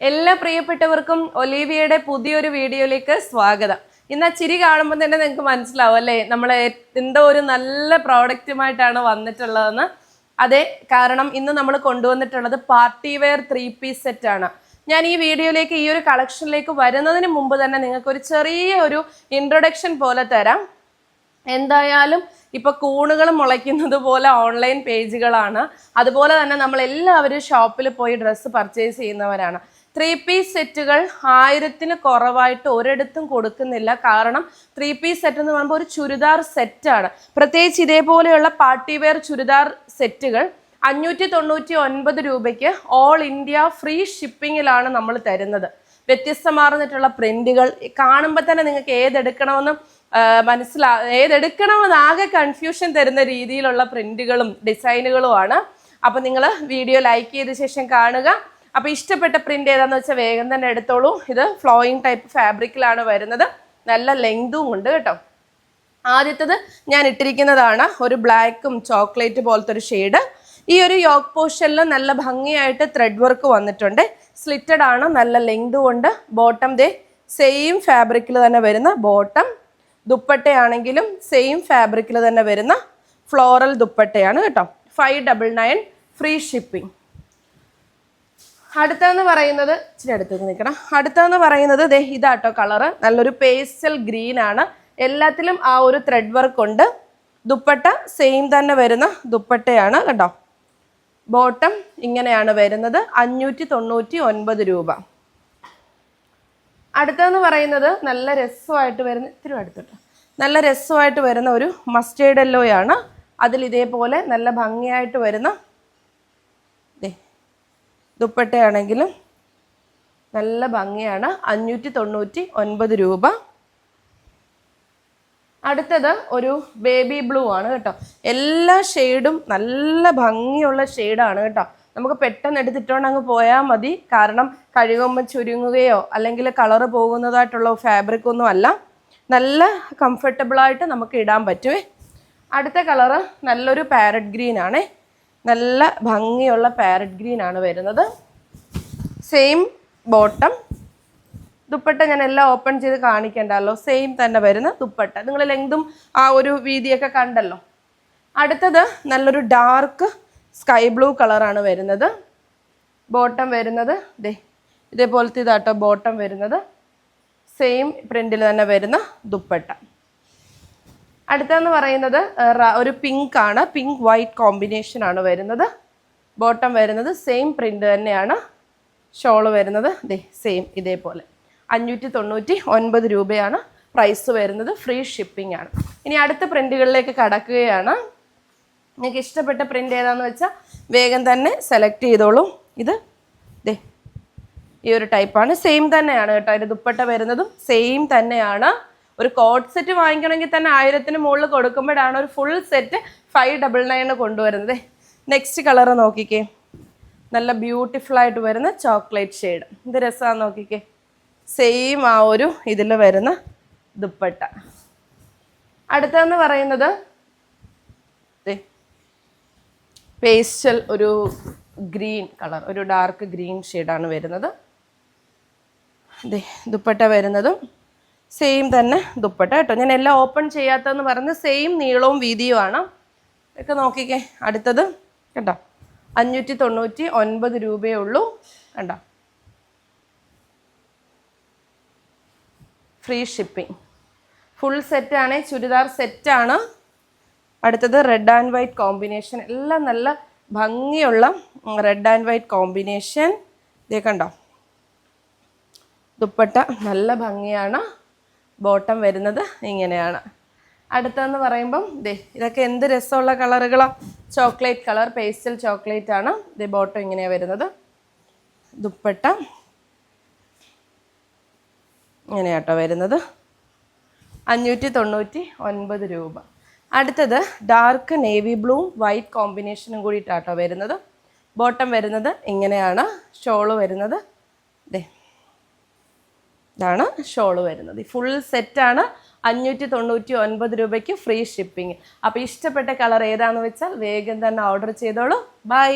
എല്ലാ പ്രിയപ്പെട്ടവർക്കും ഒലീവിയയുടെ പുതിയൊരു വീഡിയോയിലേക്ക് സ്വാഗതം. ഇന്ന് ആ ചിരി കാണുമ്പോൾ തന്നെ നിങ്ങൾക്ക് മനസ്സിലാവും അല്ലേ? നമ്മൾ എന്തോ ഒരു നല്ല പ്രോഡക്റ്റുമായിട്ടാണ് വന്നിട്ടുള്ളതെന്ന്. അതെ കാരണം ഇന്ന് നമ്മൾ കൊണ്ടുവന്നിട്ടുള്ളത് party wear three piece set ആണ് ഞാൻ ഈ വീഡിയോയിലേക്ക് ഈ ഒരു കളക്ഷനിലേക്ക് വരുന്നതിന് മുമ്പ് തന്നെ നിങ്ങൾക്ക് ഒരു ചെറിയ ഒരു ഇൻട്രൊഡക്ഷൻ പോലെ തരാം. എന്തായാലും ഇപ്പൊ കൂണുകൾ മുളയ്ക്കുന്നത് പോലെ ഓൺലൈൻ പേജുകളാണ് അതുപോലെ തന്നെ നമ്മൾ എല്ലാവരും ഷോപ്പിൽ പോയി ഡ്രസ്സ് പർച്ചേസ് ചെയ്യുന്നവരാണ്. ത്രീ പീസ് സെറ്റുകൾ ആയിരത്തിന് കുറവായിട്ട് ഒരിടത്തും കൊടുക്കുന്നില്ല. കാരണം ത്രീ പീസ് സെറ്റ് എന്ന് പറയുമ്പോൾ ഒരു ചുരിദാർ സെറ്റാണ് പ്രത്യേകിച്ച് ഇതേപോലെയുള്ള പാർട്ടി വെയർ ചുരിദാർ സെറ്റുകൾ അഞ്ഞൂറ്റി തൊണ്ണൂറ്റി ഒൻപത് രൂപയ്ക്ക് ഓൾ ഇന്ത്യ ഫ്രീ ഷിപ്പിങ്ങിലാണ് നമ്മൾ തരുന്നത്. വ്യത്യസ്തമാർന്നിട്ടുള്ള പ്രിന്റുകൾ കാണുമ്പോൾ തന്നെ നിങ്ങൾക്ക് ഏതെടുക്കണമെന്ന് മനസ്സിലാ ഏതെടുക്കണമെന്ന് ആകെ കൺഫ്യൂഷൻ തരുന്ന രീതിയിലുള്ള പ്രിന്റുകളും ഡിസൈനുകളുമാണ് അപ്പം നിങ്ങൾ വീഡിയോ ലൈക്ക് ചെയ്ത ശേഷം കാണുക. അപ്പോൾ ഇഷ്ടപ്പെട്ട പ്രിന്റ് ഏതാന്ന് വെച്ചാൽ വേഗം തന്നെ എടുത്തോളൂ. ഇത് ഫ്ലോയിങ് ടൈപ്പ് ഫാബ്രിക്കിലാണ് വരുന്നത്. നല്ല ലെങ്തും ഉണ്ട് കേട്ടോ. ആദ്യത്തത് ഞാൻ ഇട്ടിരിക്കുന്നതാണ് ഒരു ബ്ലാക്കും ചോക്ലേറ്റ് പോലത്തെ ഒരു ഷെയ്ഡ് ഈ ഒരു യോക്ക് പോർഷനിൽ നല്ല ഭംഗിയായിട്ട് ത്രെഡ് വർക്ക് വന്നിട്ടുണ്ട്. സ്ലിറ്റഡ് ആണ് നല്ല ലെങ്തും ഉണ്ട്. ബോട്ടം ദേ സെയിം ഫാബ്രിക്കിൽ തന്നെ വരുന്ന ബോട്ടം ദുപ്പട്ടയാണെങ്കിലും സെയിം ഫാബ്രിക്കിൽ തന്നെ വരുന്ന ഫ്ലോറൽ ദുപ്പട്ടയാണ് കേട്ടോ. Five double nine free shipping അടുത്തതെന്ന് പറയുന്നത് ഇച്ചിരി അടുത്തേക്ക് നിൽക്കണം. അടുത്തതെന്ന് പറയുന്നത് ദേ ഇതാട്ടോ കളറ്. നല്ലൊരു പേസ്റ്റൽ ഗ്രീൻ ആണ്. എല്ലാത്തിലും ആ ഒരു ത്രെഡ് വർക്ക് ഉണ്ട്. ദുപ്പട്ട സെയിം തന്നെ വരുന്ന ദുപ്പട്ടയാണ് കേട്ടോ ബോട്ടം ഇങ്ങനെയാണ് വരുന്നത്. അഞ്ഞൂറ്റി തൊണ്ണൂറ്റി ഒൻപത് രൂപ. അടുത്തതെന്ന് പറയുന്നത് നല്ല രസമായിട്ട് വരുന്ന ഇത്തിരി അടുത്തിട്ട് നല്ല രസമായിട്ട് വരുന്ന ഒരു മസ്റ്റേഡ് എല്ലോയാണ് അതിൽ ഇതേപോലെ നല്ല ഭംഗിയായിട്ട് വരുന്ന ദുപ്പട്ടയാണെങ്കിലും നല്ല ഭംഗിയാണ്. അഞ്ഞൂറ്റി തൊണ്ണൂറ്റി ഒൻപത് രൂപ. അടുത്തത് ഒരു ബേബി ബ്ലൂ ആണ് കേട്ടോ. എല്ലാ ഷെയ്ഡും നല്ല ഭംഗിയുള്ള ഷെയ്ഡാണ് കേട്ടോ. നമുക്ക് പെട്ടെന്ന് എടുത്തിട്ടോണ്ട് അങ്ങ് പോയാൽ മതി. കാരണം കഴുകുമ്പോൾ ചുരുങ്ങുകയോ അല്ലെങ്കിൽ കളറ് പോകുന്നതായിട്ടുള്ള ഫാബ്രിക് ഒന്നും അല്ല. നല്ല കംഫർട്ടബിളായിട്ട് നമുക്ക് ഇടാൻ പറ്റുമേ അടുത്ത കളറ് നല്ലൊരു പാരറ്റ് ഗ്രീൻ ആണേ. നല്ല ഭംഗിയുള്ള പാരറ്റ് ഗ്രീൻ ആണ് വരുന്നത്. സെയിം ബോട്ടം ദുപ്പട്ട ഞാൻ എല്ലാം ഓപ്പൺ ചെയ്ത് കാണിക്കണ്ടല്ലോ. സെയിം തന്നെ വരുന്ന ദുപ്പട്ട. നിങ്ങൾ ലെങ്തും ആ ഒരു വീതിയൊക്കെ കണ്ടല്ലോ. അടുത്തത് നല്ലൊരു ഡാർക്ക് സ്കൈ ബ്ലൂ കളറാണ് വരുന്നത്. ബോട്ടം വരുന്നത്. ദേ ഇതേപോലത്തെ ഇതാട്ടോ ബോട്ടം വരുന്നത്. സെയിം പ്രിന്റിൽ തന്നെ വരുന്ന ദുപ്പട്ട. അടുത്തെന്ന് പറയുന്നത് ഒരു പിങ്ക് ആണ്. പിങ്ക് വൈറ്റ് കോമ്പിനേഷൻ ആണ് വരുന്നത്. ബോട്ടം വരുന്നത് സെയിം പ്രിന്റ് തന്നെയാണ്. ഷോൾ വരുന്നത് ദേ സെയിം ഇതേപോലെ. അഞ്ഞൂറ്റി തൊണ്ണൂറ്റി ഒൻപത് രൂപയാണ് പ്രൈസ് വരുന്നത്. ഫ്രീ ഷിപ്പിംഗ് ആണ്. ഇനി അടുത്ത പ്രിന്റുകളിലേക്ക് കടക്കുകയാണ്. നിങ്ങൾക്ക് ഇഷ്ടപ്പെട്ട പ്രിന്റ് ഏതാന്ന് വെച്ചാൽ വേഗം തന്നെ സെലക്ട് ചെയ്തോളൂ. ഇത് ദേ ഈ ഒരു ടൈപ്പാണ് സെയിം തന്നെയാണ് കേട്ടോ. അതിന്റെ ദുപ്പട്ട വരുന്നതും സെയിം തന്നെയാണ്. ഒരു കോട്ട് സെറ്റ് വാങ്ങിക്കണമെങ്കിൽ തന്നെ ആയിരത്തിന് മുകളിൽ കൊടുക്കുമ്പോഴാണ് ഒരു full set five double nine കൊണ്ടുവരുന്നത്. നെക്സ്റ്റ് കളർ നോക്കിക്കേ. നല്ല ബ്യൂട്ടിഫുൾ ആയിട്ട് വരുന്ന ചോക്ലേറ്റ് ഷെയ്ഡ് ഇത് രസമാണ് നോക്കിക്കേ. സെയിം ആ ഒരു ഇതിൽ വരുന്ന ദുപ്പട്ട. അടുത്തതെന്ന് പറയുന്നത് പേസ്റ്റൽ ഒരു ഗ്രീൻ കളർ ഒരു ഡാർക്ക് ഗ്രീൻ ഷെയ്ഡാണ് വരുന്നത്. ദുപ്പട്ട വരുന്നതും സെയിം തന്നെ ദുപ്പട്ട കേട്ടോ. ഞാൻ എല്ലാം ഓപ്പൺ ചെയ്യാത്തതെന്ന് പറഞ്ഞ് സെയിം നീളവും വീതിയുമാണ് ഇതൊക്കെ നോക്കിക്കേ അടുത്തത് കേട്ടോ അഞ്ഞൂറ്റി തൊണ്ണൂറ്റി ഒൻപത് രൂപയേ ഉള്ളൂ. കണ്ടോ? ഫ്രീ ഷിപ്പിംഗ് ഫുൾ സെറ്റാണ് ചുരിദാർ സെറ്റാണ് അടുത്തത് റെഡ് ആൻഡ് വൈറ്റ് കോമ്പിനേഷൻ എല്ലാം നല്ല ഭംഗിയുള്ള റെഡ് ആൻഡ് വൈറ്റ് കോമ്പിനേഷൻ ഇതേ കണ്ടോ? ദുപ്പട്ട നല്ല ഭംഗിയാണ്. ബോട്ടം വരുന്നത് ഇങ്ങനെയാണ്. അടുത്തെന്ന് പറയുമ്പം ദേ ഇതൊക്കെ എന്ത് രസമുള്ള കളറുകളോ. ചോക്ലേറ്റ് കളർ പേസ്റ്റൽ ചോക്ലേറ്റ് ആണ്. ദേ ബോട്ടം ഇങ്ങനെയാണ് വരുന്നത്. ദുപ്പട്ട. ഇങ്ങനെയാട്ടോ വരുന്നത്. അഞ്ഞൂറ്റി തൊണ്ണൂറ്റി ഒൻപത് രൂപ. അടുത്തത് ഡാർക്ക് നേവി ബ്ലൂ വൈറ്റ് കോമ്പിനേഷനും കൂടിയിട്ടാട്ടോ വരുന്നത്. ബോട്ടം വരുന്നത് ഇങ്ങനെയാണ്. ഷോൾ വരുന്നത്. ദേ ഇതാണ് ഷോൾ വരുന്നത്. ഫുൾ സെറ്റാണ് അഞ്ഞൂറ്റി തൊണ്ണൂറ്റി ഒൻപത് രൂപയ്ക്ക് ഫ്രീ ഷിപ്പിംഗ് അപ്പോൾ ഇഷ്ടപ്പെട്ട കളർ ഏതാണെന്ന് വെച്ചാൽ വേഗം തന്നെ ഓർഡർ ചെയ്തോളൂ. ബൈ